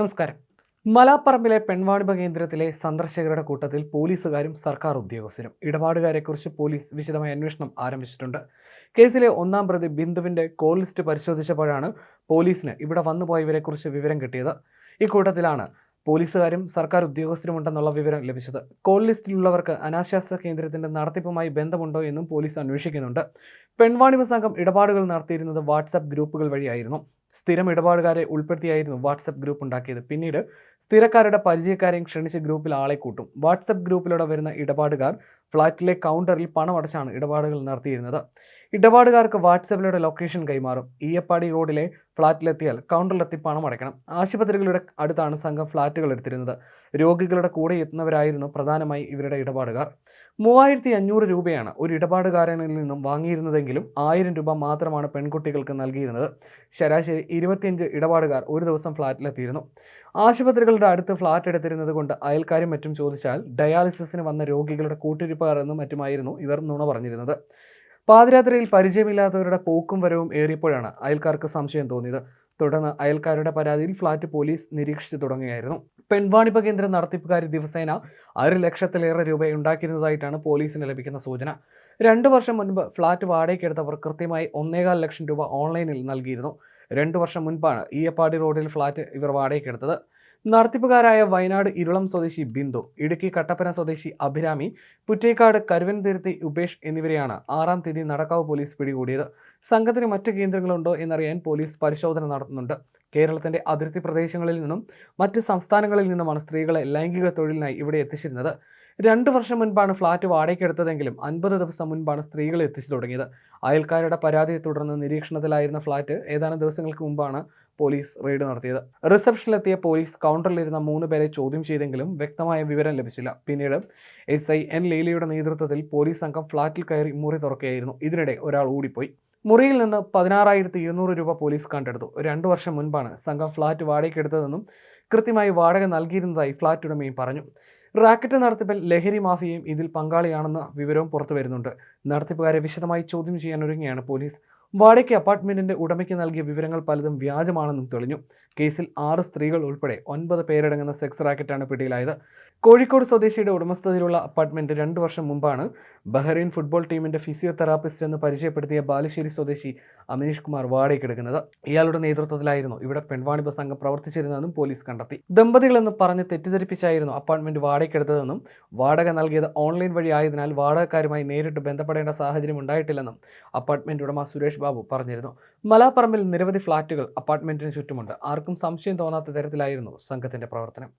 നമസ്കാരം. മലാപ്പറമ്പിലെ പെൺവാണിഭ കേന്ദ്രത്തിലെ സന്ദർശകരുടെ കൂട്ടത്തിൽ പോലീസുകാരും സർക്കാർ ഉദ്യോഗസ്ഥരും. ഇടപാടുകാരെക്കുറിച്ച് പോലീസ് വിശദമായ അന്വേഷണം ആരംഭിച്ചിട്ടുണ്ട്. കേസിലെ ഒന്നാം പ്രതി ബിന്ദുവിന്റെ കോൾ ലിസ്റ്റ് പരിശോധിച്ചപ്പോഴാണ് പോലീസിന് ഇവിടെ വന്നുപോയവരെക്കുറിച്ച് വിവരം കിട്ടിയത്. ഇക്കൂട്ടത്തിലാണ് പോലീസുകാരും സർക്കാർ ഉദ്യോഗസ്ഥരും ഉണ്ടെന്നുള്ള വിവരം ലഭിച്ചത്. കോൾ ലിസ്റ്റിലുള്ളവർക്ക് അനാശാസ്ത്ര കേന്ദ്രത്തിന്റെ നടത്തിപ്പുമായി ബന്ധമുണ്ടോ എന്നും പോലീസ് അന്വേഷിക്കുന്നുണ്ട്. പെൺവാണിഭ സംഘം ഇടപാടുകൾ നടത്തിയിരുന്നത് വാട്സാപ്പ് ഗ്രൂപ്പുകൾ വഴിയായിരുന്നു. സ്ഥിരം ഇടപാടുകാരെ ഉൾപ്പെടുത്തിയായിരുന്നു വാട്സപ്പ് ഗ്രൂപ്പ് ഉണ്ടാക്കിയത്. പിന്നീട് സ്ഥിരക്കാരുടെ പരിചയക്കാരെയും ക്ഷണിച്ച് ഗ്രൂപ്പിൽ ആളെ കൂട്ടും. വാട്സപ്പ് ഗ്രൂപ്പിലൂടെ വരുന്ന ഇടപാടുകാർ ഫ്ളാറ്റിലെ കൗണ്ടറിൽ പണം അടച്ചാണ് ഇടപാടുകൾ നടത്തിയിരുന്നത്. ഇടപാടുകാർക്ക് വാട്സപ്പിലൂടെ ലൊക്കേഷൻ കൈമാറും. ഈയപ്പാടി റോഡിലെ ഫ്ളാറ്റിലെത്തിയാൽ കൗണ്ടറിലെത്തി പണം അടയ്ക്കണം ആശുപത്രികളുടെ അടുത്താണ് സംഘം ഫ്ളാറ്റുകൾ എടുത്തിരുന്നത്. രോഗികളുടെ കൂടെ എത്തുന്നവരായിരുന്നു പ്രധാനമായി ഇവരുടെ ഇടപാടുകാർ. മൂവായിരത്തി അഞ്ഞൂറ് രൂപയാണ് ഒരു ഇടപാടുകാരനിൽ നിന്നും വാങ്ങിയിരുന്നതെങ്കിലും ആയിരം രൂപ മാത്രമാണ് പെൺകുട്ടികൾക്ക് നൽകിയിരുന്നത്. ശരാശരി ഇരുപത്തിയഞ്ച് ഇടപാടുകാർ ഒരു ദിവസം ഫ്ളാറ്റിലെത്തിയിരുന്നു ആശുപത്രികളുടെ അടുത്ത് ഫ്ളാറ്റ് എടുത്തിരുന്നത് കൊണ്ട് അയൽക്കാരും മറ്റും ചോദിച്ചാൽ ഡയാലിസിസിന് വന്ന രോഗികളുടെ കൂട്ടിരിപ്പുകാർ എന്നും മറ്റുമായിരുന്നു ഇവർ നുണ പറഞ്ഞിരുന്നത്. പാതിരാത്രിയിൽ പരിചയമില്ലാത്തവരുടെ പോക്കും വരവും ഏറിയപ്പോഴാണ് അയൽക്കാർക്ക് സംശയം തോന്നിയത്. തുടർന്ന് അയൽക്കാരുടെ പരാതിയിൽ ഫ്ളാറ്റ് പോലീസ് നിരീക്ഷിച്ചു തുടങ്ങുകയായിരുന്നു. പെൺവാണിഭ കേന്ദ്രം നടത്തിപ്പുകാരി ദിവസേന അര ലക്ഷത്തിലേറെ രൂപ ഉണ്ടാക്കിയിരുന്നതായിട്ടാണ് പോലീസിന് ലഭിക്കുന്ന സൂചന. രണ്ടു വർഷം മുൻപ് ഫ്ളാറ്റ് വാടകയ്ക്കെടുത്തവർ കൃത്യമായി ഒന്നേകാൽ ലക്ഷം രൂപ ഓൺലൈനിൽ നൽകിയിരുന്നു. രണ്ടു വർഷം മുൻപാണ് ഈയപ്പാടി റോഡിൽ ഫ്ളാറ്റ് ഇവർ വാടകയ്ക്കെടുത്തത് നടത്തിപ്പുകാരായ വയനാട് ഇരുളം സ്വദേശി ബിന്ദു ഇടുക്കി കട്ടപ്പന സ്വദേശി അഭിരാമി പുറ്റേക്കാട് കരുവൻതിരുത്തി ഉപേഷ് എന്നിവരെയാണ് ആറാം തീയതി നടക്കാവ് പോലീസ് പിടികൂടിയത്. സംഘത്തിന് മറ്റ് കേന്ദ്രങ്ങളുണ്ടോ എന്നറിയാൻ പോലീസ് പരിശോധന നടത്തുന്നുണ്ട്. കേരളത്തിന്റെ അതിർത്തി പ്രദേശങ്ങളിൽ നിന്നും മറ്റ് സംസ്ഥാനങ്ങളിൽ നിന്നുമാണ് സ്ത്രീകളെ ലൈംഗിക തൊഴിലിനായി ഇവിടെ എത്തിച്ചിരുന്നത്. രണ്ട് വർഷം മുൻപാണ് ഫ്ളാറ്റ് വാടകയ്ക്കെടുത്തതെങ്കിലും അൻപത് ദിവസം മുൻപാണ് സ്ത്രീകളെ എത്തിച്ചു തുടങ്ങിയത്. അയൽക്കാരുടെ പരാതിയെ തുടർന്ന് നിരീക്ഷണത്തിലായിരുന്ന ഫ്ളാറ്റ് ഏതാനും ദിവസങ്ങൾക്ക് മുമ്പാണ് പോലീസ് റെയ്ഡ് നടത്തിയത്. റിസപ്ഷനിലെത്തിയ പോലീസ് കൗണ്ടറിലിരുന്ന മൂന്ന് പേരെ ചോദ്യം ചെയ്തെങ്കിലും വ്യക്തമായ വിവരം ലഭിച്ചില്ല. പിന്നീട് എസ് ഐ എൻ ലീലയുടെ നേതൃത്വത്തിൽ പോലീസ് സംഘം ഫ്ളാറ്റിൽ കയറി മുറി തുറക്കുകയായിരുന്നു. ഇതിനിടെ ഒരാൾ ഓടിപ്പോയി. മുറിയിൽ നിന്ന് പതിനാറായിരത്തി ഇരുന്നൂറ് രൂപ പോലീസ് കണ്ടെടുത്തു. രണ്ടു വർഷം മുൻപാണ് സംഘം ഫ്ളാറ്റ് വാടകയ്ക്കെടുത്തതെന്നും കൃത്യമായി വാടക നൽകിയിരുന്നതായി ഫ്ളാറ്റ് ഉടമയും പറഞ്ഞു. റാക്കറ്റ് നടത്തിപ്പിൽ ലഹരി മാഫിയയും ഇതിൽ പങ്കാളിയാണെന്ന വിവരവും പുറത്തു വരുന്നുണ്ട് നടത്തിപ്പുകാരെ വിശദമായി ചോദ്യം ചെയ്യാൻ ഒരുങ്ങിയാണ് പോലീസ്. വാടകയ്ക്ക് അപ്പാർട്ട്മെന്റിന്റെ ഉടമയ്ക്ക് നൽകിയ വിവരങ്ങൾ പലതും വ്യാജമാണെന്നും തെളിഞ്ഞു. കേസിൽ ആറ് സ്ത്രീകൾ ഉൾപ്പെടെ ഒൻപത് പേരടങ്ങുന്ന സെക്സ് റാക്കറ്റാണ് പിടിയിലായത്. കോഴിക്കോട് സ്വദേശിയുടെ ഉടമസ്ഥതയിലുള്ള അപ്പാർട്ട്മെന്റ് രണ്ട് വർഷം മുമ്പാണ് ബഹ്റൈൻ ഫുട്ബോൾ ടീമിന്റെ ഫിസിയോതെറാപ്പിസ്റ്റ് എന്ന് പരിചയപ്പെടുത്തിയ ബാലുശ്ശേരി സ്വദേശി അമിനീഷ് കുമാർ വാടകയ്ക്കെടുക്കുന്നത് ഇയാളുടെ നേതൃത്വത്തിലായിരുന്നു. ഇവിടെ പെൺവാണിഭ സംഘം പ്രവർത്തിച്ചിരുന്നതെന്നും പോലീസ് കണ്ടെത്തി. ദമ്പതികളെന്ന് പറഞ്ഞ് തെറ്റിദ്ധരിപ്പിച്ചായിരുന്നു അപ്പാർട്ട്മെന്റ് വാടകയ്ക്കെടുത്തതെന്നും വാടക നൽകിയത് ഓൺലൈൻ വഴി ആയതിനാൽ വാടകക്കാരുമായി നേരിട്ട് ബന്ധപ്പെടേണ്ട സാഹചര്യം ഉണ്ടായിട്ടില്ലെന്നും അപ്പാർട്ട്മെന്റ് ഉടമ ബാബു പറഞ്ഞിരുന്നു. മലാപ്പറമ്പിൽ നിരവധി ഫ്ളാറ്റുകൾ അപ്പാർട്ട്മെന്റിന് ചുറ്റുമുണ്ട്. ആർക്കും സംശയം തോന്നാത്ത തരത്തിലായിരുന്നു സംഘത്തിന്റെ പ്രവർത്തനം.